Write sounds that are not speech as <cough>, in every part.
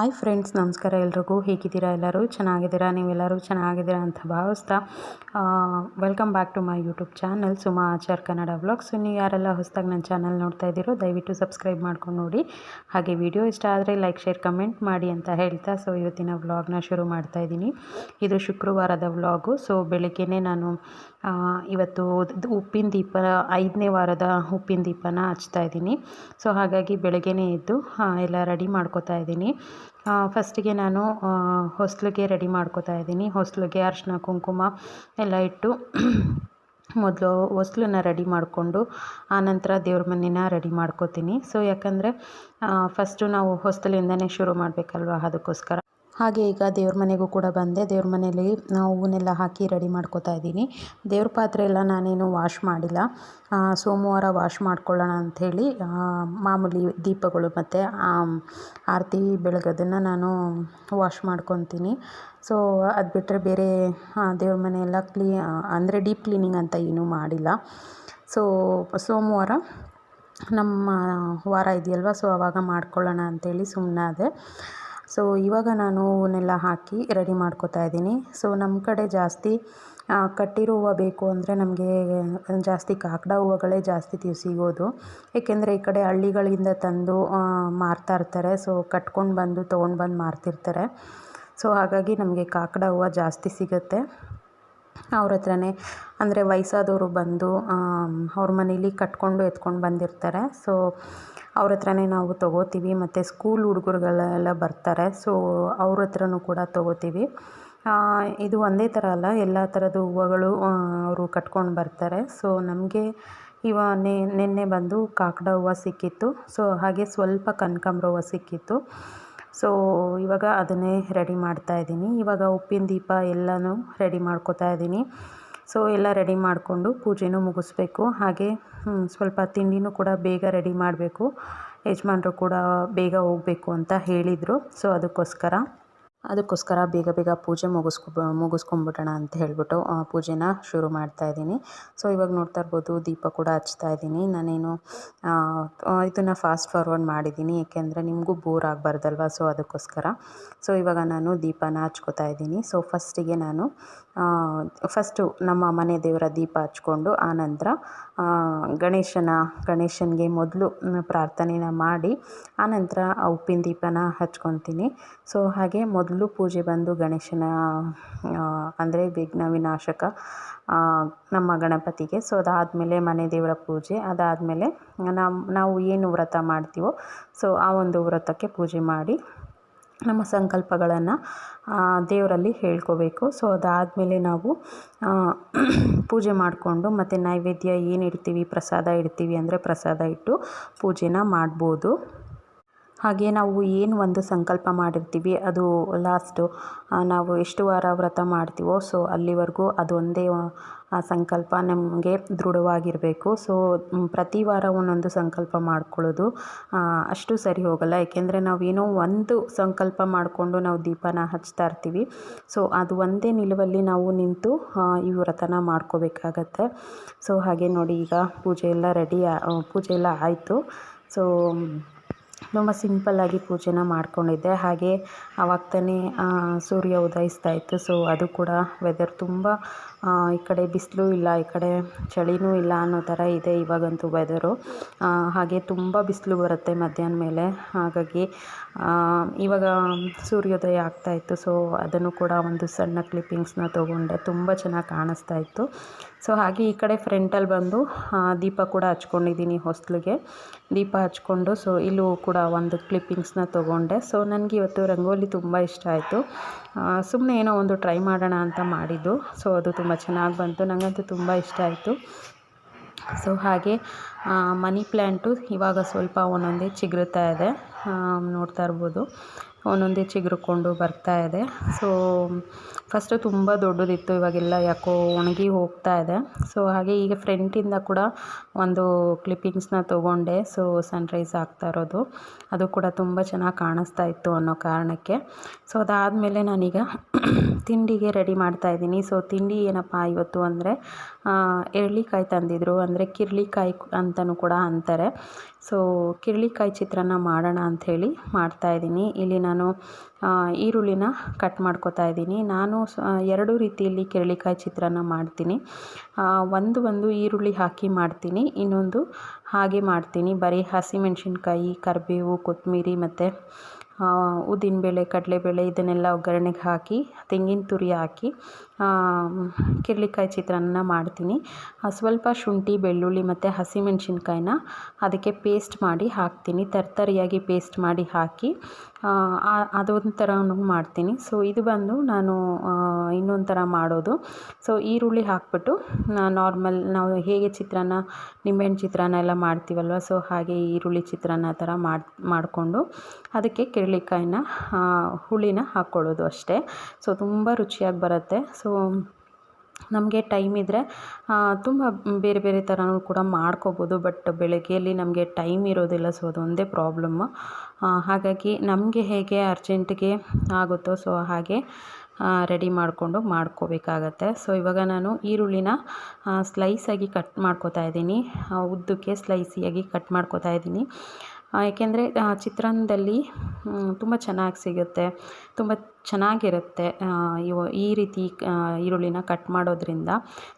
Hi friends, ನಮಸ್ಕಾರ ಎಲ್ರಿಗೂ. ಹೇಗಿದ್ದೀರಾ? ಎಲ್ಲರೂ ಚೆನ್ನಾಗಿದ್ದೀರಾ? ನೀವೆಲ್ಲರೂ ಚೆನ್ನಾಗಿದ್ದೀರಾ ಅಂತ ಭಾವಿಸ್ತಾ welcome back to my YouTube channel Suma Achar Kannada vlogs ನೀವು ಯಾರೆಲ್ಲ ಹೊಸದಾಗಿ ನನ್ನ ಚಾನಲ್ ನೋಡ್ತಾ ಇದ್ದೀರೋ, ದಯವಿಟ್ಟು ಸಬ್ಸ್ಕ್ರೈಬ್ ಮಾಡ್ಕೊಂಡು ನೋಡಿ. ಹಾಗೆ ವಿಡಿಯೋ ಇಷ್ಟ ಆದರೆ ಲೈಕ್ ಶೇರ್ ಕಮೆಂಟ್ ಮಾಡಿ ಅಂತ ಹೇಳ್ತಾ ಸೊ ಇವತ್ತಿನ ವ್ಲಾಗ್ನ ಶುರು ಮಾಡ್ತಾ ಇದ್ದೀನಿ. ಇದು ಶುಕ್ರವಾರದ ವ್ಲಾಗು ಸೊ ಬೆಳಿಗ್ಗೆನೇ ನಾನು ಇವತ್ತು ಉಪ್ಪಿನ ದೀಪ, ಐದನೇ ವಾರದ ಉಪ್ಪಿನ ದೀಪನ ಹಚ್ತಾ ಇದ್ದೀನಿ. ಸೊ ಹಾಗಾಗಿ ಬೆಳಗ್ಗೆನೇ ಎದ್ದು ಎಲ್ಲ ರೆಡಿ ಮಾಡ್ಕೋತಾ ಇದ್ದೀನಿ. ಫಸ್ಟಿಗೆ ನಾನು ಹೊಸಲಿಗೆ ರೆಡಿ ಮಾಡ್ಕೋತಾ ಇದ್ದೀನಿ. ಹೊಸ್ಲಿಗೆ ಅರಿಶಿನ ಕುಂಕುಮ ಎಲ್ಲ ಇಟ್ಟು <clears throat> ಮೊದಲು ಹೊಸ್ಲನ್ನ ರೆಡಿ ಮಾಡಿಕೊಂಡು ಆನಂತರ ದೇವ್ರ ಮನೆನ ರೆಡಿ ಮಾಡ್ಕೋತೀನಿ. ಸೊ ಯಾಕಂದರೆ ಫಸ್ಟು ನಾವು ಹೊಸ್ಲಿಂದನೇ ಶುರು ಮಾಡಬೇಕಲ್ವ ಅದಕ್ಕೋಸ್ಕರ. ಹಾಗೆ ಈಗ ದೇವ್ರ ಮನೆಗೂ ಕೂಡ ಬಂದೆ. ದೇವ್ರ ಮನೇಲಿ ನಾವು ಹೂವನ್ನೆಲ್ಲ ಹಾಕಿ ರೆಡಿ ಮಾಡ್ಕೋತಾ ಇದ್ದೀನಿ. ದೇವ್ರ ಪಾತ್ರೆ ಎಲ್ಲ ನಾನೇನು ವಾಶ್ ಮಾಡಿಲ್ಲ. ಸೋಮವಾರ ವಾಶ್ ಮಾಡ್ಕೊಳ್ಳೋಣ ಅಂಥೇಳಿ ಮಾಮೂಲಿ ದೀಪಗಳು ಮತ್ತು ಆರತಿ ಬೆಳಗೋದನ್ನು ನಾನು ವಾಶ್ ಮಾಡ್ಕೊತೀನಿ. ಸೊ ಅದು ಬಿಟ್ಟರೆ ಬೇರೆ ದೇವ್ರ ಮನೆ ಎಲ್ಲ ಕ್ಲೀ ಅಂದರೆ ಡೀಪ್ ಕ್ಲೀನಿಂಗ್ ಅಂತ ಏನೂ ಮಾಡಿಲ್ಲ. ಸೊ ಸೋಮವಾರ ನಮ್ಮ ವಾರ ಇದೆಯಲ್ವ? ಸೊ ಆವಾಗ ಮಾಡ್ಕೊಳ್ಳೋಣ ಅಂಥೇಳಿ ಸುಮ್ಮನಾದೆ ಸೊ ಇವಾಗ ನಾನು ಅವನ್ನೆಲ್ಲ ಹಾಕಿ ರೆಡಿ ಮಾಡ್ಕೋತಾ ಇದ್ದೀನಿ. ಸೊ ನಮ್ಮ ಕಡೆ ಜಾಸ್ತಿ ಕಟ್ಟಿರೋ ಹೂವು ಬೇಕು ಅಂದರೆ ನಮಗೆ ಜಾಸ್ತಿ ಕಾಕಡ ಹೂವುಗಳೇ ಜಾಸ್ತಿ ಸಿಗೋದು ಏಕೆಂದರೆ ಈ ಕಡೆ ಹಳ್ಳಿಗಳಿಂದ ತಂದು ಮಾರ್ತಾ ಇರ್ತಾರೆ. ಸೊ ಕಟ್ಕೊಂಡು ಬಂದು ತೊಗೊಂಡು ಬಂದು ಮಾರ್ತಿರ್ತಾರೆ. ಸೊ ಹಾಗಾಗಿ ನಮಗೆ ಕಾಕಡ ಹೂವು ಜಾಸ್ತಿ ಸಿಗುತ್ತೆ. ಅವ್ರ ಹತ್ರನೇ. ಅಂದರೆ ವಯಸ್ಸಾದವರು ಬಂದು ಅವ್ರ ಮನೇಲಿ ಕಟ್ಕೊಂಡು ಎತ್ಕೊಂಡು ಬಂದಿರ್ತಾರೆ. ಸೊ, ಅವ್ರ ಹತ್ರನೇ ನಾವು ತೊಗೋತೀವಿ. ಮತ್ತು ಸ್ಕೂಲ್ ಹುಡುಗರುಗಳೆಲ್ಲ ಬರ್ತಾರೆ. ಸೊ, ಅವ್ರ ಹತ್ರನೂ ಕೂಡ ತೊಗೋತೀವಿ. ಇದು ಒಂದೇ ಥರ ಅಲ್ಲ. ಎಲ್ಲ ಥರದ ಹೂವುಗಳು ಅವರು ಕಟ್ಕೊಂಡು ಬರ್ತಾರೆ. ಸೊ, ನಮಗೆ ಇವ ನಿನ್ನೆ ಬಂದು ಕಾಕಡ ಹೂವು ಸಿಕ್ಕಿತ್ತು. ಸೊ, ಹಾಗೆ ಸ್ವಲ್ಪ ಕನಕಾಂಬ್ರ ಹೂವು ಸಿಕ್ಕಿತ್ತು. ಸೊ ಇವಾಗ ಅದನ್ನೇ ರೆಡಿ ಮಾಡ್ತಾ ಇದ್ದೀನಿ. ಇವಾಗ ಉಪ್ಪಿನ ದೀಪ ಎಲ್ಲನೂ ರೆಡಿ ಮಾಡ್ಕೋತಾ ಇದ್ದೀನಿ. ಸೊ ಎಲ್ಲ ರೆಡಿ ಮಾಡಿಕೊಂಡು ಪೂಜೆನೂ ಮುಗಿಸ್ಬೇಕು. ಹಾಗೆ ಸ್ವಲ್ಪ ತಿಂಡಿನೂ ಕೂಡ ಬೇಗ ರೆಡಿ ಮಾಡಬೇಕು. ಯಜಮಾನ್ರು ಕೂಡ ಬೇಗ ಹೋಗಬೇಕು ಅಂತ ಹೇಳಿದರು. ಸೊ ಅದಕ್ಕೋಸ್ಕರ. ಅದಕ್ಕೋಸ್ಕರ ಬೇಗ ಬೇಗ ಪೂಜೆ ಮುಗಿಸ್ಕೊ ಮುಗಿಸ್ಕೊಂಬಿಡೋಣ ಅಂತ ಹೇಳ್ಬಿಟ್ಟು ಪೂಜೆನ ಶುರು ಮಾಡ್ತಾ ಇದ್ದೀನಿ. ಸೊ ಇವಾಗ ನೋಡ್ತಾ ಇರ್ಬೋದು ದೀಪ ಕೂಡ ಹಚ್ತಾ ಇದ್ದೀನಿ. ನಾನೇನು ಇದನ್ನು ಫಾಸ್ಟ್ ಫಾರ್ವರ್ಡ್ ಮಾಡಿದ್ದೀನಿ. ಏಕೆಂದರೆ ನಿಮಗೂ ಬೋರ್ ಆಗಬಾರ್ದಲ್ವ? ಸೊ ಅದಕ್ಕೋಸ್ಕರ. ಸೊ ಇವಾಗ ನಾನು ದೀಪನ ಹಚ್ಕೋತಾ ಇದ್ದೀನಿ. ಸೊ ಫಸ್ಟಿಗೆ ನಾನು ಫಸ್ಟು ನಮ್ಮ ಮನೆ ದೇವರ ದೀಪ ಹಚ್ಕೊಂಡು ಆನಂತರ ಗಣೇಶನ, ಗಣೇಶನಿಗೆ ಮೊದಲು ಪ್ರಾರ್ಥನೆನ ಮಾಡಿ ಆನಂತರ ಉಪ್ಪಿನ ದೀಪನ ಹಚ್ಕೊತೀನಿ. ಸೊ ಹಾಗೆ ಮೊದಲು ಪೂಜೆ ಬಂದು ಗಣೇಶನ ಅಂದರೆ ವಿಘ್ನ ವಿನಾಶಕ ನಮ್ಮ ಗಣಪತಿಗೆ. ಸೊ ಅದಾದಮೇಲೆ ಮನೆ ದೇವರ ಪೂಜೆ. ಅದಾದಮೇಲೆ ನಮ್ಮ ನಾವು ಏನು ವ್ರತ ಮಾಡ್ತೀವೋ ಸೊ ಆ ಒಂದು ವ್ರತಕ್ಕೆ ಪೂಜೆ ಮಾಡಿ ನಮ್ಮ ಸಂಕಲ್ಪಗಳನ್ನು ದೇವರಲ್ಲಿ ಹೇಳ್ಕೋಬೇಕು. ಸೊ ಅದಾದಮೇಲೆ ನಾವು ಪೂಜೆ ಮಾಡಿಕೊಂಡು ಮತ್ತು ನೈವೇದ್ಯ ಏನು ಇಡ್ತೀವಿ ಪ್ರಸಾದ ಇಡ್ತೀವಿ ಅಂದರೆ ಪ್ರಸಾದ ಇಟ್ಟು ಪೂಜೆನ ಮಾಡ್ಬೋದು. ಹಾಗೆ ನಾವು ಏನು ಒಂದು ಸಂಕಲ್ಪ ಮಾಡಿರ್ತೀವಿ, ಅದು ಲಾಸ್ಟು ನಾವು ಎಷ್ಟು ವಾರ ವ್ರತ ಮಾಡ್ತೀವೋ ಸೊ ಅಲ್ಲಿವರೆಗೂ ಅದೊಂದೇ, ಆ ಸಂಕಲ್ಪ ನಮಗೆ ದೃಢವಾಗಿರಬೇಕು. ಸೊ ಪ್ರತಿ ವಾರ ಒಂದೊಂದು ಸಂಕಲ್ಪ ಮಾಡ್ಕೊಳ್ಳೋದು ಅಷ್ಟು ಸರಿ ಹೋಗಲ್ಲ. ಏಕೆಂದರೆ ನಾವೇನೋ ಒಂದು ಸಂಕಲ್ಪ ಮಾಡಿಕೊಂಡು ನಾವು ದೀಪನ ಹಚ್ತಾ ಇರ್ತೀವಿ. ಸೊ ಅದು ಒಂದೇ ನಿಲುವಲ್ಲಿ ನಾವು ನಿಂತು ಈ ವ್ರತನ ಮಾಡ್ಕೋಬೇಕಾಗತ್ತೆ. ಸೊ ಹಾಗೆ ನೋಡಿ ಈಗ ಪೂಜೆ ಎಲ್ಲ ರೆಡಿ ಪೂಜೆ ಎಲ್ಲ ಆಯಿತು. ಸೊ ತುಂಬ ಸಿಂಪಲ್ಲಾಗಿ ಪೂಜೆನ ಮಾಡ್ಕೊಂಡಿದ್ದೆ. ಹಾಗೆ ಆವಾಗ ಸೂರ್ಯ ಉದಯಿಸ್ತಾ ಇತ್ತು. ಸೊ ಅದು ಕೂಡ ವೆದರ್ ತುಂಬ ಈ ಕಡೆ ಬಿಸಿಲು ಇಲ್ಲ, ಈ ಕಡೆ ಚಳಿನೂ ಇಲ್ಲ ಅನ್ನೋ ಥರ ಇದೆ ಇವಾಗಂತೂ ವೆದರು ಹಾಗೆ ತುಂಬ ಬಿಸಿಲು ಬರುತ್ತೆ ಮಧ್ಯಾಹ್ನ ಮೇಲೆ. ಹಾಗಾಗಿ ಇವಾಗ ಸೂರ್ಯೋದಯ ಆಗ್ತಾ ಇತ್ತು. ಸೊ ಅದನ್ನು ಕೂಡ ಒಂದು ಸಣ್ಣ ಕ್ಲಿಪ್ಪಿಂಗ್ಸ್ನ ತೊಗೊಂಡೆ. ತುಂಬ ಚೆನ್ನಾಗಿ ಕಾಣಿಸ್ತಾ ಇತ್ತು. ಸೊ ಹಾಗೆ ಈ ಕಡೆ ಫ್ರೆಂಟಲ್ಲಿ ಬಂದು ದೀಪ ಕೂಡ ಹಚ್ಕೊಂಡಿದ್ದೀನಿ ಹೊಸ್ಲಿಗೆ ದೀಪ ಹಚ್ಕೊಂಡು ಸೊ ಇಲ್ಲೂ ಕೂಡ ಒಂದು ಕ್ಲಿಪ್ಪಿಂಗ್ಸ್ನ ತೊಗೊಂಡೆ. ಸೊ ನನಗೆ ಇವತ್ತು ರಂಗೋಲಿ ತುಂಬ ಇಷ್ಟ ಆಯಿತು. ಸುಮ್ಮನೆ ಏನೋ ಒಂದು ಟ್ರೈ ಮಾಡೋಣ ಅಂತ ಮಾಡಿದ್ದು. ಸೊ ಅದು ತುಂಬ ಚೆನ್ನಾಗಿ ಬಂತು. ನನಗಂತೂ ತುಂಬ ಇಷ್ಟ ಆಯಿತು. ಸೊ ಹಾಗೆ ಮನಿ ಪ್ಲ್ಯಾಂಟು ಇವಾಗ ಸ್ವಲ್ಪ ಒಂದೊಂದೇ ಚಿಗುರುತ್ತಾ ಇದೆ. ನೋಡ್ತಾ ಇರ್ಬೋದು. ಒಂದೊಂದೇ ಚಿಗುರುಕೊಂಡು ಬರ್ತಾ ಇದೆ. ಸೊ ಫಸ್ಟು ತುಂಬ ದೊಡ್ಡದಿತ್ತು, ಇವಾಗೆಲ್ಲ ಯಾಕೋ ಒಣಗಿ ಹೋಗ್ತಾ ಇದೆ. ಸೊ ಹಾಗೆ ಈಗ ಫ್ರಂಟಿಂದ ಕೂಡ ಒಂದು ಕ್ಲಿಪ್ಪಿಂಗ್ಸ್ನ ತೊಗೊಂಡೆ. ಸೊ ಸನ್ರೈಸ್ ಆಗ್ತಾ ಇರೋದು. ಅದು ಕೂಡ ತುಂಬ ಚೆನ್ನಾಗಿ ಕಾಣಿಸ್ತಾ ಇತ್ತು ಅನ್ನೋ ಕಾರಣಕ್ಕೆ. ಸೊ ಅದಾದಮೇಲೆ ನಾನೀಗ <clears throat> ತಿಂಡಿಗೆ ರೆಡಿ ಮಾಡ್ತಾ ಇದ್ದೀನಿ. ಸೊ ತಿಂಡಿ ಏನಪ್ಪ ಇವತ್ತು ಅಂದರೆ ಎಳ್ಳಿಕಾಯಿ ತಂದಿದ್ರು. ಅಂದರೆ ಕಿರ್ಳಿಕಾಯಿ ಅಂತಲೂ ಕೂಡ ಅಂತಾರೆ. ಸೊ ಕಿರಳಿಕಾಯಿ ಚಿತ್ರಾನ್ನ ಮಾಡೋಣ ಅಂಥೇಳಿ ಮಾಡ್ತಾಯಿದ್ದೀನಿ ಇಲ್ಲಿ ನಾನು ಈರುಳ್ಳಿನ ಕಟ್ ಮಾಡ್ಕೋತಾ ಇದ್ದೀನಿ. ನಾನು ಎರಡು ರೀತಿಯಲ್ಲಿ ಕಿರಳಿಕಾಯಿ ಚಿತ್ರಾನ್ನ ಮಾಡ್ತೀನಿ. ಒಂದು ಒಂದು ಈರುಳ್ಳಿ ಹಾಕಿ ಮಾಡ್ತೀನಿ. ಇನ್ನೊಂದು ಹಾಗೆ ಮಾಡ್ತೀನಿ. ಬರೀ ಹಸಿಮೆಣ್ಸಿನ್ಕಾಯಿ, ಕರಿಬೇವು, ಕೊತ್ತಂಬರಿ ಮತ್ತು ಉದ್ದಿನಬೇಳೆ, ಕಡಲೆಬೇಳೆ ಇದನ್ನೆಲ್ಲ ಒಗ್ಗರಣೆಗೆ ಹಾಕಿ, ತೆಂಗಿನ ತುರಿ ಹಾಕಿ ಕಿರ್ಳಿಕಾಯಿ ಚಿತ್ರಾನ್ನ ಮಾಡ್ತೀನಿ. ಸ್ವಲ್ಪ ಶುಂಠಿ, ಬೆಳ್ಳುಳ್ಳಿ ಮತ್ತು ಹಸಿಮೆಣ್ಸಿನ್ಕಾಯಿನ ಅದಕ್ಕೆ ಪೇಸ್ಟ್ ಮಾಡಿ ಹಾಕ್ತೀನಿ. ತರ್ತರಿಯಾಗಿ ಪೇಸ್ಟ್ ಮಾಡಿ ಹಾಕಿ ಅದೊಂಥರನೂ ಮಾಡ್ತೀನಿ. ಸೊ ಇದು ಬಂದು ನಾನು ಇನ್ನೊಂದು ಥರ ಮಾಡೋದು. ಸೊ ಈರುಳ್ಳಿ ಹಾಕ್ಬಿಟ್ಟು ನಾರ್ಮಲ್ ನಾವು ಹೇಗೆ ಚಿತ್ರಾನ್ನ, ನಿಂಬೆಹಣ್ಣು ಚಿತ್ರಾನ್ನ ಎಲ್ಲ ಮಾಡ್ತೀವಲ್ವ ಸೊ ಹಾಗೆ ಈರುಳ್ಳಿ ಚಿತ್ರಾನ್ನ ಥರ ಮಾಡಿ, ಮಾಡಿಕೊಂಡು ಅದಕ್ಕೆ ಕಿರ್ಳಿಕಾಯಿನ ಹುಳಿನ ಹಾಕ್ಕೊಳ್ಳೋದು ಅಷ್ಟೇ. ಸೊ ತುಂಬ ರುಚಿಯಾಗಿ ಬರುತ್ತೆ. ಸೊ ನಮಗೆ ಟೈಮ್ ಇದ್ದರೆ ತುಂಬ ಬೇರೆ ಬೇರೆ ಥರನೂ ಕೂಡ ಮಾಡ್ಕೋಬೋದು, ಬಟ್ ಬೆಳಗ್ಗೆಯಲ್ಲಿ ನಮಗೆ ಟೈಮ್ ಇರೋದಿಲ್ಲ, ಸೊ ಅದೊಂದೇ ಪ್ರಾಬ್ಲಮ್ಮು ಹಾಗಾಗಿ ನಮಗೆ ಹೇಗೆ ಅರ್ಜೆಂಟಿಗೆ ಆಗುತ್ತೋ, ಸೊ ಹಾಗೆ ರೆಡಿ ಮಾಡಿಕೊಂಡು ಮಾಡ್ಕೋಬೇಕಾಗತ್ತೆ. ಸೊ, ಇವಾಗ ನಾನು ಈರುಳ್ಳಿನ ಸ್ಲೈಸಾಗಿ ಕಟ್ ಮಾಡ್ಕೋತಾ ಇದ್ದೀನಿ. ಉದ್ದಕ್ಕೆ ಸ್ಲೈಸಿಯಾಗಿ ಕಟ್ ಮಾಡ್ಕೋತಾ ಇದ್ದೀನಿ. ಏಕೆಂದರೆ ಚಿತ್ರಾನ್ನದಲ್ಲಿ ತುಂಬ ಚೆನ್ನಾಗಿ ಸಿಗುತ್ತೆ, ತುಂಬ ಚೆನ್ನಾಗಿರುತ್ತೆ ಈ ರೀತಿ ಈರುಳ್ಳಿನ ಕಟ್ ಮಾಡೋದ್ರಿಂದ.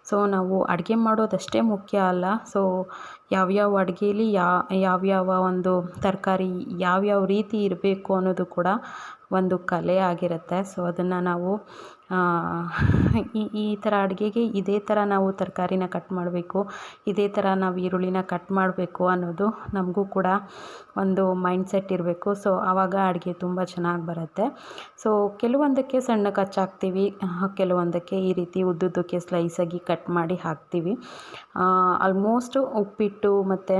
ಸೊ ನಾವು ಅಡುಗೆ ಮಾಡೋದಷ್ಟೇ ಮುಖ್ಯ ಅಲ್ಲ. ಸೊ ಯಾವ್ಯಾವ ಅಡುಗೇಲಿ ಯಾವ್ಯಾವ ಒಂದು ತರಕಾರಿ ಯಾವ್ಯಾವ ರೀತಿ ಇರಬೇಕು ಅನ್ನೋದು ಕೂಡ ಒಂದು ಕಲೆ ಆಗಿರುತ್ತೆ. ಸೊ ಅದನ್ನು ನಾವು ಈ ಈ ಥರ ಅಡುಗೆಗೆ ಇದೇ ಥರ ನಾವು ತರಕಾರಿನ ಕಟ್ ಮಾಡಬೇಕು, ಇದೇ ಥರ ನಾವು ಈರುಳ್ಳಿನ ಕಟ್ ಮಾಡಬೇಕು ಅನ್ನೋದು ನಮಗೂ ಕೂಡ ಒಂದು ಮೈಂಡ್ಸೆಟ್ ಇರಬೇಕು. ಸೊ ಆವಾಗ ಅಡುಗೆ ತುಂಬ ಚೆನ್ನಾಗಿ ಬರುತ್ತೆ. ಸೊ ಕೆಲವೊಂದಕ್ಕೆ ಸಣ್ಣ ಕಚ್ಚಾಕ್ತೀವಿ ಕೆಲವೊಂದಕ್ಕೆ ಈ ರೀತಿ ಉದ್ದುದ್ದಕ್ಕೆ ಸ್ಲೈಸಾಗಿ ಕಟ್ ಮಾಡಿ ಹಾಕ್ತೀವಿ. ಆಲ್ಮೋಸ್ಟು ಉಪ್ಪಿಟ್ಟು ಮತ್ತು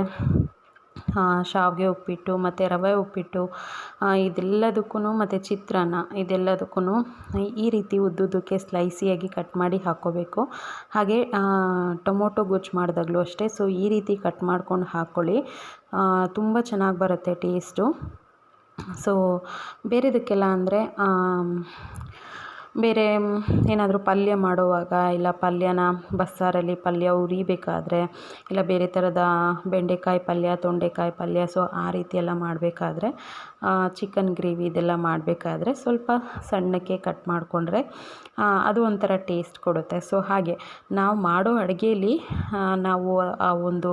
ಶಾವಿಗೆ ಉಪ್ಪಿಟ್ಟು, ಮತ್ತು ರವೆ ಉಪ್ಪಿಟ್ಟು ಇದೆಲ್ಲದಕ್ಕೂ ಮತ್ತು ಚಿತ್ರಾನ್ನ, ಇದೆಲ್ಲದಕ್ಕೂ ಈ ರೀತಿ ಉದ್ದುದ್ದಕ್ಕೆ ಸ್ಲೈಸಿಯಾಗಿ ಕಟ್ ಮಾಡಿ ಹಾಕ್ಕೋಬೇಕು. ಹಾಗೆ ಟೊಮೊಟೊ ಗೊಜ್ಜು ಮಾಡಿದಾಗಲೂ ಅಷ್ಟೇ ಸೊ ಈ ರೀತಿ ಕಟ್ ಮಾಡ್ಕೊಂಡು ಹಾಕ್ಕೊಳ್ಳಿ. ತುಂಬ ಚೆನ್ನಾಗಿ ಬರುತ್ತೆ ಟೇಸ್ಟು ಸೊ ಬೇರೆದಕ್ಕೆಲ್ಲ ಅಂದರೆ ಬೇರೆ ಏನಾದರೂ ಪಲ್ಯ ಮಾಡುವಾಗ ಇಲ್ಲ ಪಲ್ಯನ ಬಸ್ಸಾರಲ್ಲಿ ಪಲ್ಯ ಹುರಿಬೇಕಾದ್ರೆ ಇಲ್ಲ ಬೇರೆ ಥರದ ಬೆಂಡೆಕಾಯಿ ಪಲ್ಯ, ತೊಂಡೆಕಾಯಿ ಪಲ್ಯ, ಸೊ ಆ ರೀತಿ ಎಲ್ಲ ಮಾಡಬೇಕಾದ್ರೆ ಚಿಕನ್ ಗ್ರೇವಿ ಇದೆಲ್ಲ ಮಾಡಬೇಕಾದ್ರೆ ಸ್ವಲ್ಪ ಸಣ್ಣಕ್ಕೆ ಕಟ್ ಮಾಡಿಕೊಂಡ್ರೆ ಅದು ಒಂಥರ ಟೇಸ್ಟ್ ಕೊಡುತ್ತೆ. ಸೊ ಹಾಗೆ ನಾವು ಮಾಡೋ ಅಡುಗೆಯಲ್ಲಿ ನಾವು ಆ ಒಂದು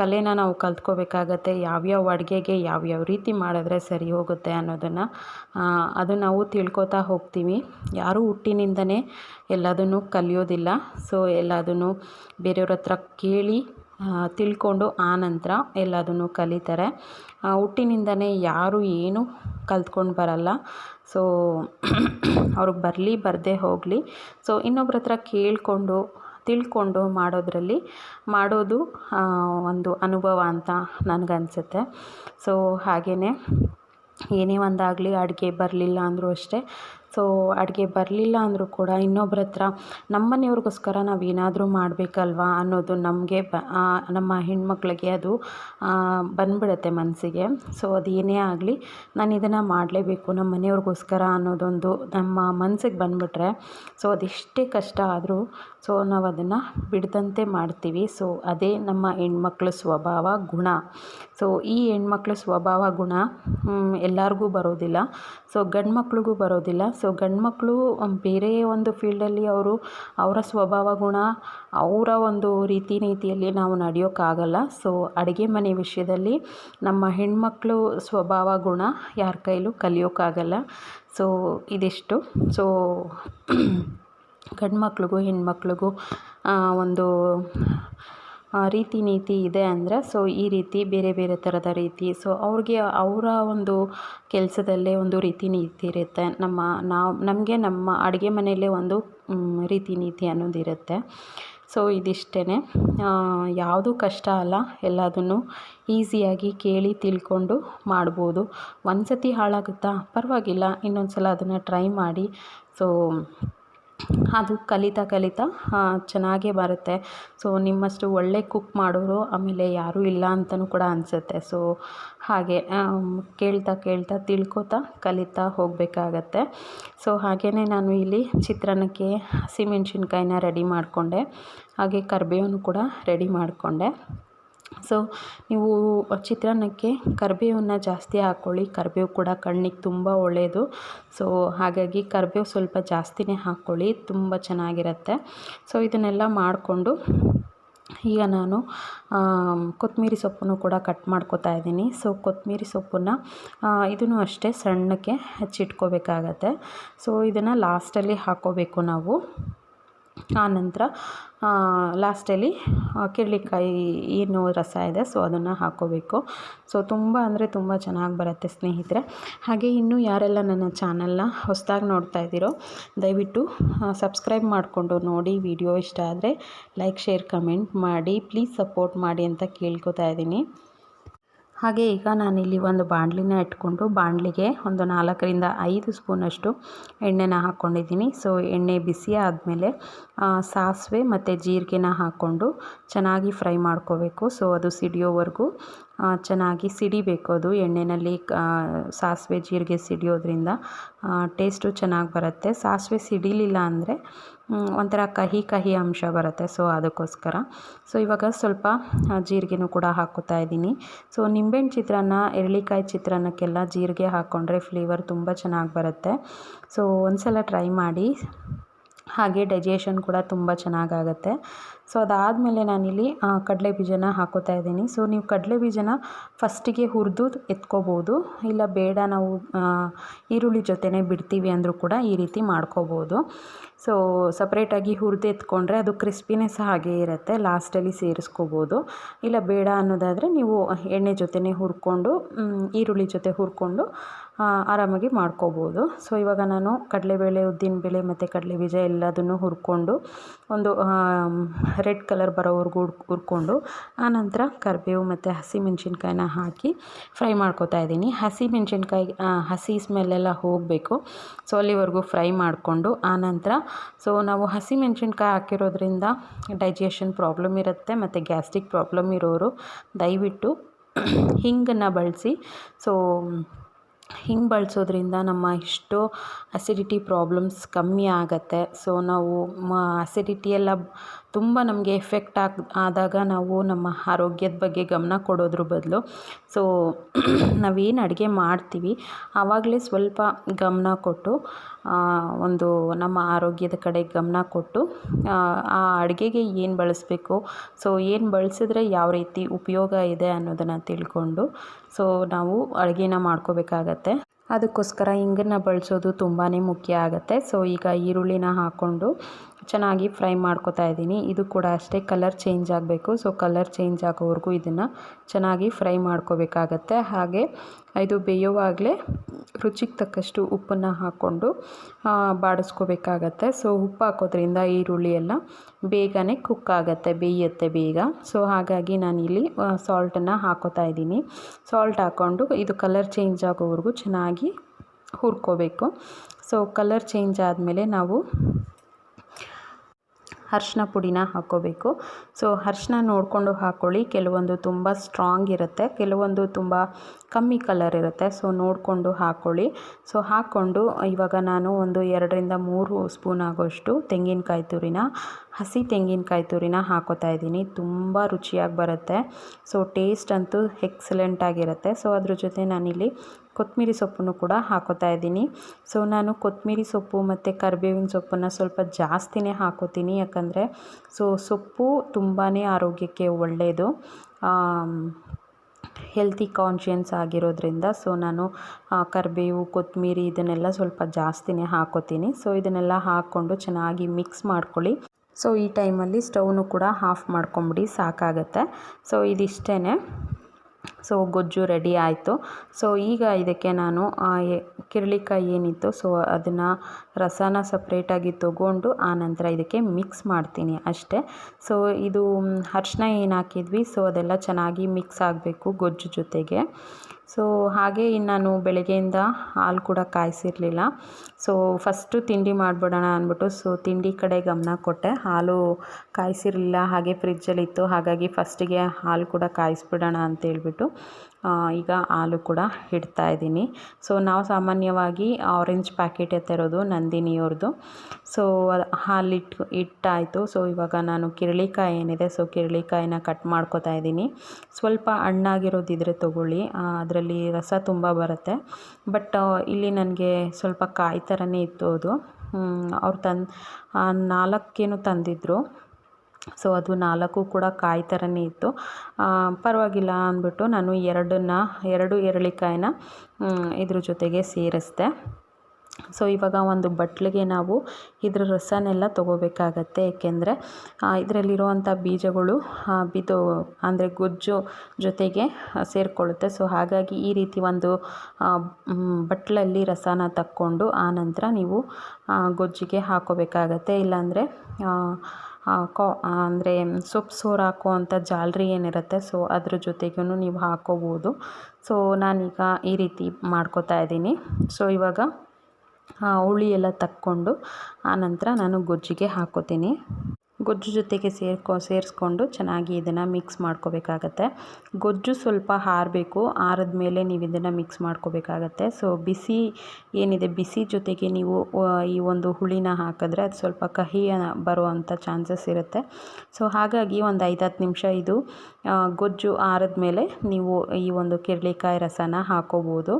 ಕಲೆನ ನಾವು ಕಲ್ತ್ಕೋಬೇಕಾಗತ್ತೆ. ಯಾವ್ಯಾವ ಅಡುಗೆಗೆ ಯಾವ್ಯಾವ ರೀತಿ ಮಾಡಿದ್ರೆ ಸರಿ ಹೋಗುತ್ತೆ ಅನ್ನೋದನ್ನು ಅದು ನಾವು ತಿಳ್ಕೊತಾ ಹೋಗ್ತೀವಿ. ಯಾರೂ ಹುಟ್ಟಿನಿಂದನೇ ಎಲ್ಲದನ್ನು ಕಲಿಯೋದಿಲ್ಲ. ಸೊ ಎಲ್ಲದನ್ನು ಬೇರೆಯವ್ರ ಹತ್ರ ಕೇಳಿ ತಿಳ್ಕೊಂಡು ಆನಂತರ ಎಲ್ಲದನ್ನು ಕಲಿತಾರೆ. ಹುಟ್ಟಿನಿಂದನೇ ಯಾರು ಏನು ಕಲ್ತ್ಕೊಂಡು ಬರಲ್ಲ. ಸೊ <clears throat> ಅವ್ರಿಗೆ ಬರಲಿ, ಬರದೇ ಹೋಗಲಿ. ಸೊ, ಇನ್ನೊಬ್ರ ಹತ್ರ ಕೇಳಿಕೊಂಡು, ತಿಳ್ಕೊಂಡು ಮಾಡೋದರಲ್ಲಿ ಮಾಡೋದು ಒಂದು ಅನುಭವ ಅಂತ ನನಗನ್ಸುತ್ತೆ. ಸೊ ಹಾಗೆಯೇ ಏನೇ ಒಂದಾಗಲಿ ಅಡುಗೆ ಬರಲಿಲ್ಲ ಅಂದರೂ ಅಷ್ಟೇ. ಸೊ ಅಡುಗೆ ಬರಲಿಲ್ಲ ಅಂದರೂ ಕೂಡ ಇನ್ನೊಬ್ರ ಹತ್ರ ನಮ್ಮ ಮನೆಯವ್ರಿಗೋಸ್ಕರ ನಾವು ಏನಾದರೂ ಮಾಡಬೇಕಲ್ವಾ ಅನ್ನೋದು ನಮಗೆ ಬ ನಮ್ಮ ಹೆಣ್ಮಕ್ಳಿಗೆ ಅದು ಬಂದ್ಬಿಡುತ್ತೆ ಮನಸ್ಸಿಗೆ ಸೊ ಅದೇನೇ ಆಗಲಿ ನಾನು ಇದನ್ನು ಮಾಡಲೇಬೇಕು ನಮ್ಮ ಮನೆಯವ್ರಿಗೋಸ್ಕರ ಅನ್ನೋದೊಂದು ನಮ್ಮ ಮನಸ್ಸಿಗೆ ಬಂದುಬಿಟ್ರೆ ಸೊ ಅದೆಷ್ಟೇ ಕಷ್ಟ ಆದರೂ ಸೊ ನಾವು ಅದನ್ನು ಬಿಡದಂತೆ ಮಾಡ್ತೀವಿ. ಸೊ ಅದೇ ನಮ್ಮ ಹೆಣ್ಮಕ್ಳ ಸ್ವಭಾವ ಗುಣ. ಸೊ ಈ ಹೆಣ್ಮಕ್ಳ ಸ್ವಭಾವ ಗುಣ ಎಲ್ಲರಿಗೂ ಬರೋದಿಲ್ಲ. ಸೊ ಗಂಡು ಮಕ್ಳಿಗೂ ಬರೋದಿಲ್ಲ. ಸೊ ಗಂಡು ಮಕ್ಕಳು ಬೇರೆ ಒಂದು ಫೀಲ್ಡಲ್ಲಿ ಅವರು ಅವರ ಸ್ವಭಾವ, ಗುಣ, ಅವರ ಒಂದು ರೀತಿ ನೀತಿಯಲ್ಲಿ ನಾವು ನಡೆಯೋಕ್ಕಾಗಲ್ಲ. ಸೊ ಅಡುಗೆ ಮನೆ ವಿಷಯದಲ್ಲಿ ನಮ್ಮ ಹೆಣ್ಮಕ್ಳು ಸ್ವಭಾವ, ಗುಣ ಯಾರ ಕೈಲೂ ಕಲಿಯೋಕ್ಕಾಗಲ್ಲ. ಸೊ ಇದಿಷ್ಟು. ಸೊ ಗಂಡು ಮಕ್ಳಿಗೂ ಹೆಣ್ಮಕ್ಳಿಗೂ ಒಂದು ರೀತಿ ನೀತಿ ಇದೆ ಅಂದರೆ ಸೊ ಈ ರೀತಿ ಬೇರೆ ಬೇರೆ ಥರದ ರೀತಿ. ಸೊ ಅವ್ರಿಗೆ ಅವರ ಒಂದು ಕೆಲಸದಲ್ಲೇ ಒಂದು ರೀತಿ ನೀತಿ ಇರುತ್ತೆ. ನಮ್ಮ ನಾವು, ನಮಗೆ ನಮ್ಮ ಅಡುಗೆ ಮನೆಯಲ್ಲೇ ಒಂದು ರೀತಿ ನೀತಿ ಅನ್ನೋದಿರುತ್ತೆ ಸೊ ಇದಿಷ್ಟೇ ಯಾವುದು ಕಷ್ಟ ಅಲ್ಲ, ಎಲ್ಲದನ್ನು ಈಸಿಯಾಗಿ ಕೇಳಿ ತಿಳ್ಕೊಂಡು ಮಾಡ್ಬೋದು. ಒಂದು ಸತಿ ಹಾಳಾಗುತ್ತಾ? ಪರವಾಗಿಲ್ಲ. ಇನ್ನೊಂದು ಸಲ ಅದನ್ನು ಟ್ರೈ ಮಾಡಿ. ಸೊ ಅದು ಕಲಿತಾ ಕಲಿತಾ ಚೆನ್ನಾಗೇ ಬರುತ್ತೆ. ಸೊ ನಿಮ್ಮಷ್ಟು ಒಳ್ಳೆ ಕುಕ್ ಮಾಡೋರು ಆಮೇಲೆ ಯಾರೂ ಇಲ್ಲ ಅಂತಲೂ ಕೂಡ ಅನಿಸುತ್ತೆ. ಸೊ ಹಾಗೆ ಕೇಳ್ತಾ ಕೇಳ್ತಾ ತಿಳ್ಕೊತಾ ಕಲಿತಾ ಹೋಗಬೇಕಾಗತ್ತೆ. ಸೊ ಹಾಗೆಯೇ ನಾನು ಇಲ್ಲಿ ಚಿತ್ರಾನ್ನಕ್ಕೆ ಹಸಿಮೆಣ್ಸಿನ್ಕಾಯಿನ ರೆಡಿ ಮಾಡಿಕೊಂಡೆ. ಹಾಗೆ ಕರಿಬೇವನ್ನು ಕೂಡ ರೆಡಿ ಮಾಡಿಕೊಂಡೆ. ಸೊ ನೀವು ಚಿತ್ರಾನ್ನಕ್ಕೆ ಕರಿಬೇವನ್ನ ಜಾಸ್ತಿ ಹಾಕ್ಕೊಳ್ಳಿ ಕರಿಬೇವು ಕೂಡ ಕಣ್ಣಿಗೆ ತುಂಬ ಒಳ್ಳೆಯದು ಸೊ ಹಾಗಾಗಿ ಕರಿಬೇವು ಸ್ವಲ್ಪ ಜಾಸ್ತಿನೇ ಹಾಕ್ಕೊಳ್ಳಿ ತುಂಬ ಚೆನ್ನಾಗಿರುತ್ತೆ. ಸೊ ಇದನ್ನೆಲ್ಲ ಮಾಡಿಕೊಂಡು ಈಗ ನಾನು ಕೊತ್ತಂಬರಿ ಸೊಪ್ಪನ್ನು ಕೂಡ ಕಟ್ ಮಾಡ್ಕೊತಾ ಇದ್ದೀನಿ. ಸೊ ಕೊತ್ತಂಬರಿ ಸೊಪ್ಪನ್ನ ಇದನ್ನು ಅಷ್ಟೇ ಸಣ್ಣಕ್ಕೆ ಹೆಚ್ಚಿಟ್ಕೋಬೇಕಾಗತ್ತೆ. ಸೊ ಇದನ್ನು ಲಾಸ್ಟಲ್ಲಿ ಹಾಕ್ಕೋಬೇಕು ನಾವು. ಆನಂತರ ಲಾಸ್ಟಲ್ಲಿ ಕಿರ್ಳಿಕಾಯಿ ಏನು ರಸ ಇದೆ ಸೊ ಅದನ್ನು ಹಾಕ್ಕೋಬೇಕು ಸೊ ತುಂಬ ಅಂದರೆ ತುಂಬ ಚೆನ್ನಾಗಿ ಬರುತ್ತೆ ಸ್ನೇಹಿತರೆ. ಹಾಗೆ ಇನ್ನೂ ಯಾರೆಲ್ಲ ನನ್ನ ಚಾನಲ್ನ ಹೊಸದಾಗಿ ನೋಡ್ತಾ ಇದ್ದೀರೋ, ದಯವಿಟ್ಟು ಸಬ್ಸ್ಕ್ರೈಬ್ ಮಾಡಿಕೊಂಡು ನೋಡಿ ವಿಡಿಯೋ ಇಷ್ಟ ಆದರೆ ಲೈಕ್ ಶೇರ್ ಕಮೆಂಟ್ ಮಾಡಿ ಪ್ಲೀಸ್ ಸಪೋರ್ಟ್ ಮಾಡಿ ಅಂತ ಕೇಳ್ಕೊತಾ ಇದ್ದೀನಿ. ಹಾಗೆ ಈಗ ನಾನಿಲ್ಲಿ ಒಂದು ಬಾಣಲಿನ ಇಟ್ಕೊಂಡು ಬಾಣಲಿಗೆ ಒಂದು ನಾಲ್ಕರಿಂದ ಐದು ಸ್ಪೂನಷ್ಟು ಎಣ್ಣೆನ ಹಾಕ್ಕೊಂಡಿದ್ದೀನಿ. ಸೊ ಎಣ್ಣೆ ಬಿಸಿ ಆದಮೇಲೆ ಸಾಸಿವೆ ಮತ್ತು ಜೀರಿಗೆನ ಹಾಕ್ಕೊಂಡು ಚೆನ್ನಾಗಿ ಫ್ರೈ ಮಾಡ್ಕೋಬೇಕು. ಸೊ ಅದು ಸಿಡಿಯೋವರೆಗೂ ಚೆನ್ನಾಗಿ ಸಿಡಿಬೇಕು ಅದು ಎಣ್ಣೆಯಲ್ಲಿ ಸಾಸಿವೆ, ಜೀರಿಗೆ ಸಿಡಿಯೋದ್ರಿಂದ ಟೇಸ್ಟು ಚೆನ್ನಾಗಿ ಬರುತ್ತೆ. ಸಾಸಿವೆ ಸಿಡಿಲಿಲ್ಲ ಅಂದರೆ ಒಂಥರ ಕಹಿ ಕಹಿ ಅಂಶ ಬರುತ್ತೆ. ಸೊ ಅದಕ್ಕೋಸ್ಕರ. ಸೊ ಇವಾಗ ಸ್ವಲ್ಪ ಜೀರಿಗೆನೂ ಕೂಡ ಹಾಕೋತಾ ಇದ್ದೀನಿ. ಸೊ ನಿಂಬೆಹಣ್ಣು ಚಿತ್ರಾನ್ನ, ಎರಳಿಕಾಯಿ ಚಿತ್ರಾನ್ನಕ್ಕೆಲ್ಲ ಜೀರಿಗೆ ಹಾಕ್ಕೊಂಡ್ರೆ ಫ್ಲೇವರ್ ತುಂಬ ಚೆನ್ನಾಗಿ ಬರುತ್ತೆ. ಸೊ ಒಂದು ಸಲ ಟ್ರೈ ಮಾಡಿ. ಹಾಗೆ ಡೈಜೆಷನ್ ಕೂಡ ತುಂಬ ಚೆನ್ನಾಗಾಗತ್ತೆ. ಸೊ ಅದಾದಮೇಲೆ ನಾನಿಲ್ಲಿ ಕಡಲೆ ಬೀಜನ ಹಾಕೋತಾ ಇದ್ದೀನಿ. ಸೊ ನೀವು ಕಡಲೆ ಬೀಜನ ಫಸ್ಟಿಗೆ ಹುರಿದು ಎತ್ಕೋಬೋದು. ಇಲ್ಲ ಬೇಡ ನಾವು ಈರುಳ್ಳಿ ಜೊತೆನೇ ಬಿಡ್ತೀವಿ ಅಂದರೂ ಕೂಡ ಈ ರೀತಿ ಮಾಡ್ಕೋಬೋದು. ಸೊ ಸಪ್ರೇಟಾಗಿ ಹುರಿದು ಎತ್ಕೊಂಡ್ರೆ ಅದು ಕ್ರಿಸ್ಪಿನೆಸ್ ಹಾಗೆ ಇರುತ್ತೆ, ಲಾಸ್ಟಲ್ಲಿ ಸೇರಿಸ್ಕೋಬೋದು. ಇಲ್ಲ, ಬೇಡ ಅನ್ನೋದಾದರೆ ನೀವು ಎಣ್ಣೆ ಜೊತೆನೇ ಹುರ್ಕೊಂಡು ಈರುಳ್ಳಿ ಜೊತೆ ಹುರ್ಕೊಂಡು ಆರಾಮಾಗಿ ಮಾಡ್ಕೋಬೋದು. ಸೊ, ಇವಾಗ ನಾನು ಕಡಲೆಬೇಳೆ, ಉದ್ದಿನಬೇಳೆ ಮತ್ತು ಕಡಲೆ ಬೀಜ ಎಲ್ಲದನ್ನು ಹುರ್ಕೊಂಡು, ಒಂದು ರೆಡ್ ಕಲರ್ ಬರೋವರೆಗೂ ಹುರ್ಕೊಂಡು ಆನಂತರ ಕರಿಬೇವು ಮತ್ತು ಹಸಿಮೆಣ್ಸಿನ್ಕಾಯಿನ ಹಾಕಿ ಫ್ರೈ ಮಾಡ್ಕೊತಾ ಇದ್ದೀನಿ. ಹಸಿಮೆಣ್ಸಿನ್ಕಾಯಿ ಹಸಿ ಸ್ಮೆಲ್ಲೆಲ್ಲ ಹೋಗಬೇಕು. ಸೊ, ಅಲ್ಲಿವರೆಗೂ ಫ್ರೈ ಮಾಡಿಕೊಂಡು ಆನಂತರ ಸೊ ನಾವು ಹಸಿಮೆಣ್ಸಿನ್ಕಾಯಿ ಹಾಕಿರೋದ್ರಿಂದ ಡೈಜೆಷನ್ ಪ್ರಾಬ್ಲಮ್ ಇರುತ್ತೆ ಮತ್ತು ಗ್ಯಾಸ್ಟ್ರಿಕ್ ಪ್ರಾಬ್ಲಮ್ ಇರೋರು ದಯವಿಟ್ಟು ಹಿಂಗನ್ನು ಬಳಸಿ. ಸೊ ಹಿಂಗೆ ಬಳಸೋದ್ರಿಂದ ನಮ್ಮ ಎಷ್ಟೋ ಅಸಿಡಿಟಿ ಪ್ರಾಬ್ಲಮ್ಸ್ ಕಮ್ಮಿ ಆಗುತ್ತೆ. ಸೊ ನಾವು ಮ ಅಸಿಡಿಟಿ ಎಲ್ಲ ತುಂಬ ನಮಗೆ ಎಫೆಕ್ಟ್ ಆಗ, ಆದಾಗ ನಾವು ನಮ್ಮ ಆರೋಗ್ಯದ ಬಗ್ಗೆ ಗಮನ ಕೊಡೋದ್ರ ಬದಲು. ಸೊ ನಾವೇನು ಅಡುಗೆ ಮಾಡ್ತೀವಿ, ಆವಾಗಲೇ ಸ್ವಲ್ಪ ಗಮನ ಕೊಟ್ಟು ಒಂದು ನಮ್ಮ ಆರೋಗ್ಯದ ಕಡೆ ಗಮನ ಕೊಟ್ಟು, ಆ ಅಡುಗೆಗೆ ಏನು ಬಳಸಬೇಕು? ಸೊ ಏನು ಬಳಸಿದ್ರೆ ಯಾವ ರೀತಿ ಉಪಯೋಗ ಇದೆ ಅನ್ನೋದನ್ನು ತಿಳ್ಕೊಂಡು ಸೊ ನಾವು ಅಡುಗೆನ ಮಾಡ್ಕೋಬೇಕಾಗತ್ತೆ. ಅದಕ್ಕೋಸ್ಕರ ಇಂಗನ್ನು ಬಳಸೋದು ತುಂಬಾ ಮುಖ್ಯ ಆಗುತ್ತೆ. ಸೊ ಈಗ ಈರುಳ್ಳಿನ ಹಾಕ್ಕೊಂಡು ಚೆನ್ನಾಗಿ ಫ್ರೈ ಮಾಡ್ಕೊತಾ ಇದ್ದೀನಿ. ಇದು ಕೂಡ ಅಷ್ಟೇ ಕಲರ್ ಚೇಂಜ್ ಆಗಬೇಕು. ಸೊ, ಕಲರ್ ಚೇಂಜ್ ಆಗೋವರೆಗೂ ಇದನ್ನು ಚೆನ್ನಾಗಿ ಫ್ರೈ ಮಾಡ್ಕೋಬೇಕಾಗತ್ತೆ. ಹಾಗೆ ಇದು ಬೇಯುವಾಗಲೇ ರುಚಿಗೆ ತಕ್ಕಷ್ಟು ಉಪ್ಪನ್ನು ಹಾಕ್ಕೊಂಡು ಬಾಡಿಸ್ಕೋಬೇಕಾಗತ್ತೆ. ಸೊ, ಉಪ್ಪು ಹಾಕೋದ್ರಿಂದ ಈರುಳ್ಳಿ ಎಲ್ಲ ಬೇಗನೆ ಕುಕ್ ಆಗುತ್ತೆ, ಬೇಯುತ್ತೆ ಬೇಗ. ಸೊ, ಹಾಗಾಗಿ ನಾನಿಲ್ಲಿ ಸಾಲ್ಟನ್ನು ಹಾಕೋತಾ ಇದ್ದೀನಿ. ಸಾಲ್ಟ್ ಹಾಕ್ಕೊಂಡು ಇದು ಕಲರ್ ಚೇಂಜ್ ಆಗೋವರೆಗೂ ಚೆನ್ನಾಗಿ ಹುರ್ಕೋಬೇಕು. ಸೊ, ಕಲರ್ ಚೇಂಜ್ ಆದಮೇಲೆ ನಾವು ಅರ್ಶಿನ ಪುಡಿನ ಹಾಕ್ಕೋಬೇಕು. ಸೊ ಅರ್ಶಿನ ನೋಡಿಕೊಂಡು ಹಾಕ್ಕೊಳ್ಳಿ. ಕೆಲವೊಂದು ತುಂಬ ಸ್ಟ್ರಾಂಗ್ ಇರುತ್ತೆ. ಕೆಲವೊಂದು ತುಂಬ ಕಮ್ಮಿ ಕಲರ್ ಇರುತ್ತೆ. ಸೊ ನೋಡಿಕೊಂಡು ಹಾಕ್ಕೊಳ್ಳಿ. ಸೊ ಹಾಕ್ಕೊಂಡು ಇವಾಗ ನಾನು ಒಂದು ಎರಡರಿಂದ ಮೂರು ಸ್ಪೂನ್ ಆಗೋಷ್ಟು ತೆಂಗಿನಕಾಯಿ ತುರಿನ, ಹಸಿ ತೆಂಗಿನಕಾಯಿ ತುರಿನ ಹಾಕೋತಾ ಇದ್ದೀನಿ. ತುಂಬ ರುಚಿಯಾಗಿ ಬರುತ್ತೆ. ಸೊ ಟೇಸ್ಟ್ ಅಂತೂ ಎಕ್ಸಲೆಂಟ್ ಆಗಿರುತ್ತೆ. ಸೊ ಅದ್ರ ಜೊತೆ ನಾನಿಲ್ಲಿ ಕೊತ್ತಂಬರಿ ಸೊಪ್ಪನ್ನು ಕೂಡ ಹಾಕೋತಾ ಇದ್ದೀನಿ. ಸೊ ನಾನು ಕೊತ್ತಂಬರಿ ಸೊಪ್ಪು ಮತ್ತು ಕರಿಬೇವಿನ ಸೊಪ್ಪನ್ನು ಸ್ವಲ್ಪ ಜಾಸ್ತಿನೇ ಹಾಕೋತೀನಿ. ಯಾಕಂದರೆ ಸೊ ಸೊಪ್ಪು ತುಂಬಾ ಆರೋಗ್ಯಕ್ಕೆ ಒಳ್ಳೆಯದು ಹೆಲ್ತಿ ಕಾನ್ಷಿಯನ್ಸ್ ಆಗಿರೋದ್ರಿಂದ ಸೊ ನಾನು ಕರಿಬೇವು, ಕೊತ್ತಂಬರಿ ಇದನ್ನೆಲ್ಲ ಸ್ವಲ್ಪ ಜಾಸ್ತಿನೇ ಹಾಕೋತೀನಿ. ಸೊ ಇದನ್ನೆಲ್ಲ ಹಾಕ್ಕೊಂಡು ಚೆನ್ನಾಗಿ ಮಿಕ್ಸ್ ಮಾಡ್ಕೊಳ್ಳಿ. ಸೊ ಈ ಟೈಮಲ್ಲಿ ಸ್ಟವ್ನು ಕೂಡ ಆಫ್ ಮಾಡ್ಕೊಂಬಿಡಿ, ಸಾಕಾಗತ್ತೆ. ಸೊ ಇದಿಷ್ಟೇ ಸೊ ಗೊಜ್ಜು ರೆಡಿ ಆಯಿತು. ಸೊ ಈಗ ಇದಕ್ಕೆ ನಾನು ಕಿರಳಿಕಾಯಿ ಏನಿತ್ತು ಸೊ ಅದನ್ನು ರಸನ ಸಪ್ರೇಟಾಗಿ ತೊಗೊಂಡು ಆನಂತರ ಇದಕ್ಕೆ ಮಿಕ್ಸ್ ಮಾಡ್ತೀನಿ ಅಷ್ಟೇ. ಸೊ ಇದು ಅರ್ಶಿನ ಏನು ಹಾಕಿದ್ವಿ ಸೊ ಅದೆಲ್ಲ ಚೆನ್ನಾಗಿ ಮಿಕ್ಸ್ ಆಗಬೇಕು ಗೊಜ್ಜು ಜೊತೆಗೆ. ಸೊ ಹಾಗೆ ಇನ್ನು ನಾನು ಬೆಳಗ್ಗೆಯಿಂದ ಹಾಲು ಕೂಡ ಕಾಯಿಸಿರಲಿಲ್ಲ. ಸೊ ಫಸ್ಟು ತಿಂಡಿ ಮಾಡಿಬಿಡೋಣ ಅಂದ್ಬಿಟ್ಟು ಸೊ ತಿಂಡಿ ಕಡೆ ಗಮನ ಕೊಟ್ಟೆ. ಹಾಲು ಕಾಯಿಸಿರಲಿಲ್ಲ, ಹಾಗೆ ಫ್ರಿಜ್ಜಲ್ಲಿತ್ತು ಹಾಗಾಗಿ ಫಸ್ಟಿಗೆ ಹಾಲು ಕೂಡ ಕಾಯಿಸ್ಬಿಡೋಣ ಅಂತೇಳ್ಬಿಟ್ಟು ಈಗ ಹಾಲು ಕೂಡ ಇಡ್ತಾ ಇದ್ದೀನಿ. ಸೊ ನಾವು ಸಾಮಾನ್ಯವಾಗಿ ಆರೆಂಜ್ ಪ್ಯಾಕೆಟ್ ಎತ್ತಿರೋದು ನಂದಿನಿಯವ್ರದ್ದು ಸೊ ಇಟ್, ಇಟ್ಟಾಯಿತು. ಸೊ ಇವಾಗ ನಾನು ಕಿರಳಿಕಾಯಿ ಏನಿದೆ ಸೊ ಕಿರಳಿಕಾಯಿನ ಕಟ್ ಮಾಡ್ಕೋತಾ ಇದ್ದೀನಿ. ಸ್ವಲ್ಪ ಹಣ್ಣಾಗಿರೋದಿದ್ರೆ ತೊಗೊಳ್ಳಿ. ಅದರಲ್ಲಿ ರಸ ತುಂಬ ಬರುತ್ತೆ. ಬಟ್ ಇಲ್ಲಿ ನನಗೆ ಸ್ವಲ್ಪ ಕಾಯಿ ಥರನೇ ಇತ್ತು ಅದು. ಅವ್ರು ತಂದು ನಾಲ್ಕೇನು ತಂದಿದ್ದರು ಸೊ ಅದು ನಾಲ್ಕು ಕೂಡ ಕಾಯಿ ಥರನೇ ಇತ್ತು. ಪರವಾಗಿಲ್ಲ ಅಂದ್ಬಿಟ್ಟು ನಾನು ಎರಡನ್ನ, ಎರಡು ಎರಳಿಕಾಯಿನ ಇದ್ರ ಜೊತೆಗೆ ಸೇರಿಸ್ದೆ. ಸೊ ಇವಾಗ ಒಂದು ಬಟ್ಲಿಗೆ ನಾವು ಇದ್ರ ರಸನೆಲ್ಲ ತೊಗೋಬೇಕಾಗತ್ತೆ. ಏಕೆಂದರೆ ಇದರಲ್ಲಿರುವಂಥ ಬೀಜಗಳು ಬಿದ್ದು, ಅಂದರೆ ಗೊಜ್ಜು ಜೊತೆಗೆ ಸೇರಿಕೊಳ್ಳುತ್ತೆ. ಸೊ ಹಾಗಾಗಿ ಈ ರೀತಿ ಒಂದು ಬಟ್ಲಲ್ಲಿ ರಸನ ತಕ್ಕೊಂಡು ಆನಂತರ ನೀವು ಗೊಜ್ಜಿಗೆ ಹಾಕೋಬೇಕಾಗತ್ತೆ. ಇಲ್ಲಾಂದರೆ ಕಾ ಅಂದರೆ ಸೊಪ್ಪು ಸೋರು ಹಾಕುವಂಥ ಜಾಲರಿ ಏನಿರುತ್ತೆ, ಸೊ ಅದ್ರ ಜೊತೆಗೂ ನೀವು ಹಾಕ್ಕೋಬೋದು ಸೊ ನಾನೀಗ ಈ ರೀತಿ ಮಾಡ್ಕೋತಾ ಇದ್ದೀನಿ. ಸೊ ಇವಾಗ ಹುಳಿ ಎಲ್ಲ ತಕ್ಕೊಂಡು ಆನಂತರ ನಾನು ಗೊಜ್ಜಿಗೆ ಹಾಕ್ಕೋತೀನಿ ಗೊಜ್ಜು ಜೊತೆಗೆ ಸೇರ್ಕೊ, ಸೇರಿಸ್ಕೊಂಡು ಚೆನ್ನಾಗಿ ಇದನ್ನು ಮಿಕ್ಸ್ ಮಾಡ್ಕೋಬೇಕಾಗತ್ತೆ. ಗೊಜ್ಜು ಸ್ವಲ್ಪ ಆರಬೇಕು ಆರಿದ ಮೇಲೆ ನೀವು ಇದನ್ನು ಮಿಕ್ಸ್ ಮಾಡ್ಕೋಬೇಕಾಗತ್ತೆ. ಸೊ ಬಿಸಿ ಏನಿದೆ, ಬಿಸಿ ಜೊತೆಗೆ ನೀವು ಈ ಒಂದು ಹುಳಿನ ಹಾಕಿದ್ರೆ ಅದು ಸ್ವಲ್ಪ ಕಹಿ ಬರುವಂಥ ಚಾನ್ಸಸ್ ಇರುತ್ತೆ. ಸೊ ಹಾಗಾಗಿ ಒಂದು ಐದು ಹತ್ತು ನಿಮಿಷ ಇದು ಗೊಜ್ಜು ಆರಿದ ಮೇಲೆ ನೀವು ಈ ಒಂದು ಕಿರ್ಳಿಕಾಯಿ ರಸನ ಹಾಕೋಬೋದು.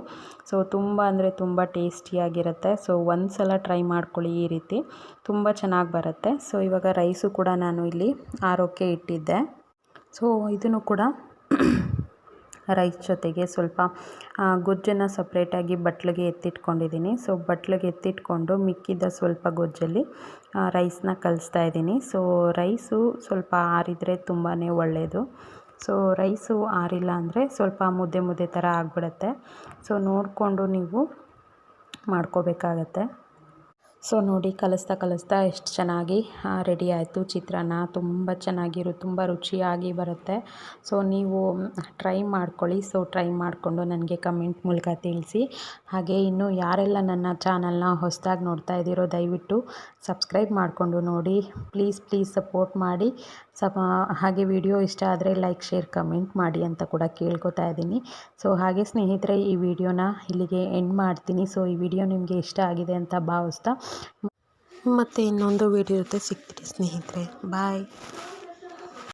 ಸೊ ತುಂಬ ಅಂದರೆ ತುಂಬ ಟೇಸ್ಟಿಯಾಗಿರುತ್ತೆ. ಸೊ ಒಂದು ಸಲ ಟ್ರೈ ಮಾಡ್ಕೊಳ್ಳಿ ಈ ರೀತಿ. ತುಂಬ ಚೆನ್ನಾಗಿ ಬರುತ್ತೆ. ಸೊ ಇವಾಗ ರೈಸು ಕೂಡ ನಾನು ಇಲ್ಲಿ ಆರೋಕ್ಕೆ ಇಟ್ಟಿದ್ದೆ. ಸೊ ಇದನ್ನು ಕೂಡ ರೈಸ್ ಜೊತೆಗೆ ಸ್ವಲ್ಪ ಗೊಜ್ಜನ್ನು ಸಪ್ರೇಟಾಗಿ ಬಟ್ಲಿಗೆ ಎತ್ತಿಟ್ಕೊಂಡಿದ್ದೀನಿ. ಸೊ ಬಟ್ಲಿಗೆ ಎತ್ತಿಟ್ಕೊಂಡು ಮಿಕ್ಕಿದ್ದ ಸ್ವಲ್ಪ ಗೊಜ್ಜಲ್ಲಿ ರೈಸ್ನ ಕಲಿಸ್ತಾ ಇದ್ದೀನಿ. ಸೊ ರೈಸು ಸ್ವಲ್ಪ ಆರಿದರೆ ತುಂಬಾ ಒಳ್ಳೆಯದು ಸೊ ರೈಸು ಆರಿಲ್ಲ ಅಂದರೆ ಸ್ವಲ್ಪ ಮುದ್ದೆ ಮುದ್ದೆ ಥರ ಆಗಿಬಿಡತ್ತೆ. ಸೊ ನೋಡಿಕೊಂಡು ನೀವು ಮಾಡ್ಕೋಬೇಕಾಗತ್ತೆ. ಸೊ ನೋಡಿ ಕಲಿಸ್ತಾ ಕಲಿಸ್ತಾ ಎಷ್ಟು ಚೆನ್ನಾಗಿ ರೆಡಿ ಆಯಿತು. ಚಿತ್ರಾನ್ನ ತುಂಬ ಚೆನ್ನಾಗಿರು, ತುಂಬ ರುಚಿಯಾಗಿ ಬರುತ್ತೆ. ಸೊ ನೀವು ಟ್ರೈ ಮಾಡ್ಕೊಳ್ಳಿ. ಸೊ ಟ್ರೈ ಮಾಡಿಕೊಂಡು ನನಗೆ ಕಮೆಂಟ್ ಮೂಲಕ ತಿಳಿಸಿ. ಹಾಗೆ ಇನ್ನು ಯಾರೆಲ್ಲ ನನ್ನ ಚಾನಲ್ನ ಹೊಸದಾಗಿ ನೋಡ್ತಾ ಇದ್ದೀರೋ ದಯವಿಟ್ಟು ಸಬ್ಸ್ಕ್ರೈಬ್ ಮಾಡಿಕೊಂಡು ನೋಡಿ. ಪ್ಲೀಸ್ ಪ್ಲೀಸ್ ಸಪೋರ್ಟ್ ಮಾಡಿ. ಸಪ, ಹಾಗೆ ವಿಡಿಯೋ ಇಷ್ಟ ಆದರೆ ಲೈಕ್, ಶೇರ್, ಕಮೆಂಟ್ ಮಾಡಿ ಅಂತ ಕೂಡ ಕೇಳ್ಕೊತಾ ಇದ್ದೀನಿ. ಸೊ, ಹಾಗೆ ಸ್ನೇಹಿತರೆ, ಈ ವಿಡಿಯೋನ ಇಲ್ಲಿಗೆ ಎಂಡ್ ಮಾಡ್ತೀನಿ. ಸೊ, ಈ ವಿಡಿಯೋ ನಿಮಗೆ ಇಷ್ಟ ಆಗಿದೆ ಅಂತ ಭಾವಿಸ್ತಾ. ಮತ್ತು ಇನ್ನೊಂದು ವಿಡಿಯೋ ಜೊತೆ ಸಿಗ್ತೀನಿ ಸ್ನೇಹಿತರೆ. ಬಾಯ್